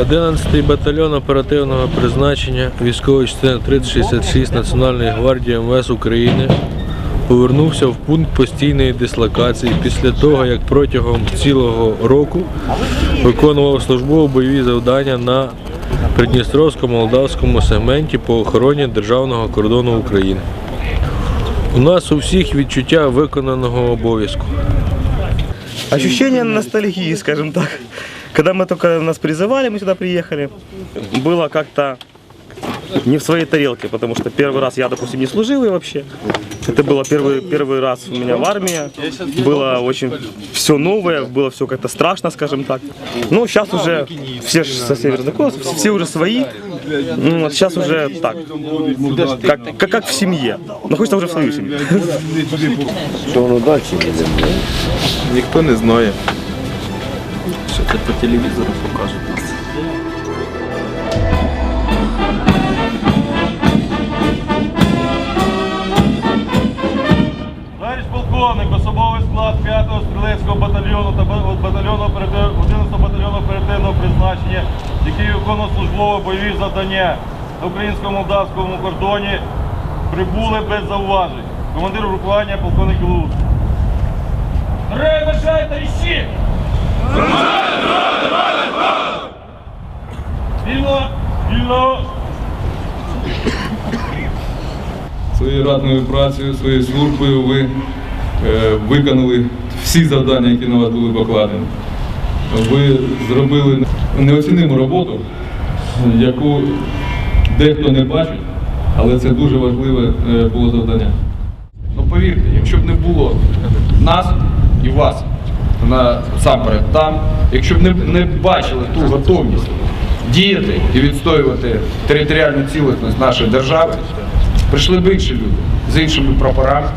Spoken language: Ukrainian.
Одинадцятий батальйон оперативного призначення військової частини 3066 Національної гвардії МВС України повернувся в пункт постійної дислокації після того, як протягом цілого року виконував службово-бойові завдання на Придністровсько-Молдавському сегменті по охороні державного кордону України. У нас у всіх відчуття виконаного обов'язку. Ощущение ностальгии, скажем так. Когда мы только нас призывали, мы сюда приехали, было как-то не в своей тарелке, потому что первый раз я, допустим, не служил и вообще. Это было первый, первый раз у меня в армии. Было очень все новое, было все как-то страшно, скажем так. Ну, сейчас уже все ж со севера знакомы, все уже свои. Ну, вот сейчас уже так, как, как, как в семье. Но хочется уже в свою семью. Що воно далі буде? Ніхто не знає. Що це по телевізору покажуть нас. Батальйону та батальйону оператив- 11-го батальйону оперативного призначення, який виконував службове бойові завдання на українсько-молдавському кордоні, прибули без зауважень. Командир групування полковник бажай, товариші! Вільно! Вільно! Своєю ратною працею, своєю службою ви е, виконали всі завдання, які на вас були покладені. Ви зробили неоціниму роботу, яку дехто не бачить, але це дуже важливе е, було завдання. Ну повірте, якщо б не було нас і вас насамперед там, якщо б не, не бачили ту готовність діяти і відстоювати територіальну цілісність нашої держави, прийшли б інші люди з іншими прапорами,